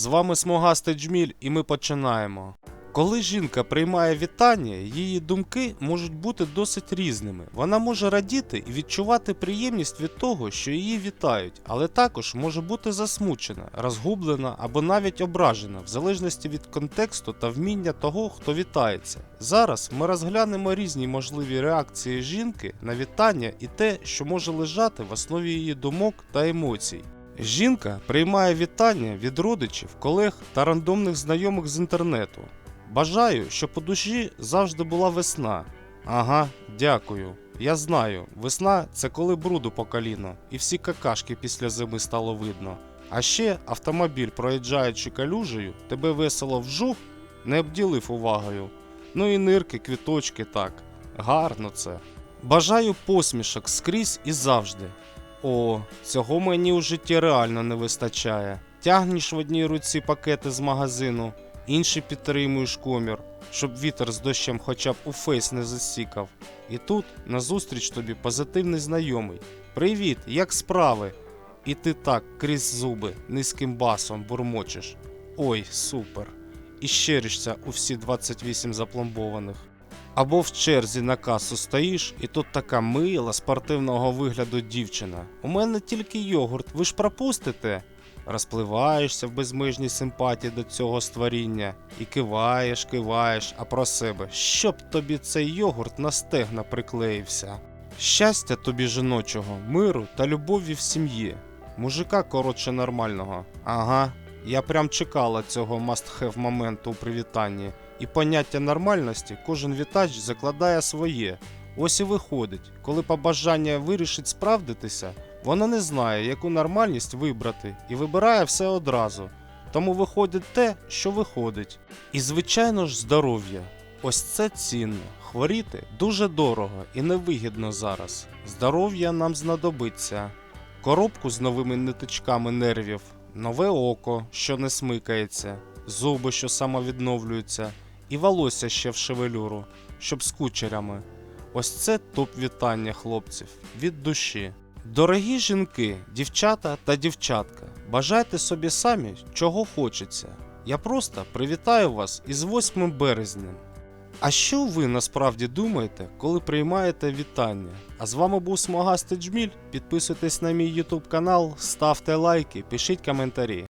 З вами Смугастий Джміль, і ми починаємо. Коли жінка приймає вітання, її думки можуть бути досить різними. Вона може радіти і відчувати приємність від того, що її вітають, але також може бути засмучена, розгублена або навіть ображена, в залежності від контексту та вміння того, хто вітається. Зараз ми розглянемо різні можливі реакції жінки на вітання і те, що може лежати в основі її думок та емоцій. Жінка приймає вітання від родичів, колег та рандомних знайомих з інтернету. Бажаю, щоб у душі завжди була весна. Ага, дякую. Я знаю, весна це коли бруду по коліно, і всі какашки після зими стало видно. А ще автомобіль, проїжджаючи калюжею, тебе весело вжух, не обділив увагою. Ну і нирки, квіточки так. Гарно це. Бажаю посмішок скрізь і завжди. О, цього мені у житті реально не вистачає. Тягнеш в одній руці пакети з магазину, інший підтримуєш комір, щоб вітер з дощем хоча б у фейс не засікав. І тут назустріч тобі позитивний знайомий. Привіт, як справи? І ти так крізь зуби низьким басом бурмочеш. Ой, супер. І щиришся у всі 28 запломбованих. Або в черзі на касу стоїш, і тут така мила спортивного вигляду дівчина. У мене тільки йогурт, ви ж пропустите? Розпливаєшся в безмежній симпатії до цього створіння і киваєш, киваєш, а про себе, щоб тобі цей йогурт на стегна приклеївся. Щастя тобі жіночого, миру та любові в сім'ї. Мужика коротше нормального. Ага, я прям чекала цього must-have моменту у привітанні. І поняття нормальності кожен вітач закладає своє. Ось і виходить, коли побажання вирішить справдитися, вона не знає, яку нормальність вибрати, і вибирає все одразу. Тому виходить те, що виходить. І звичайно ж здоров'я. Ось це цінно. Хворіти дуже дорого і невигідно зараз. Здоров'я нам знадобиться. Коробку з новими ниточками нервів, нове око, що не смикається, зуби, що самовідновлюються, і волосся ще в шевелюру, щоб з кучерями. Ось це топ вітання хлопців від душі. Дорогі жінки, дівчата та дівчатка, бажайте собі самі, чого хочеться. Я просто привітаю вас із 8 березня. А що ви насправді думаєте, коли приймаєте вітання? А з вами був Смагастий Джміль. Підписуйтесь на мій YouTube канал, ставте лайки, пишіть коментарі.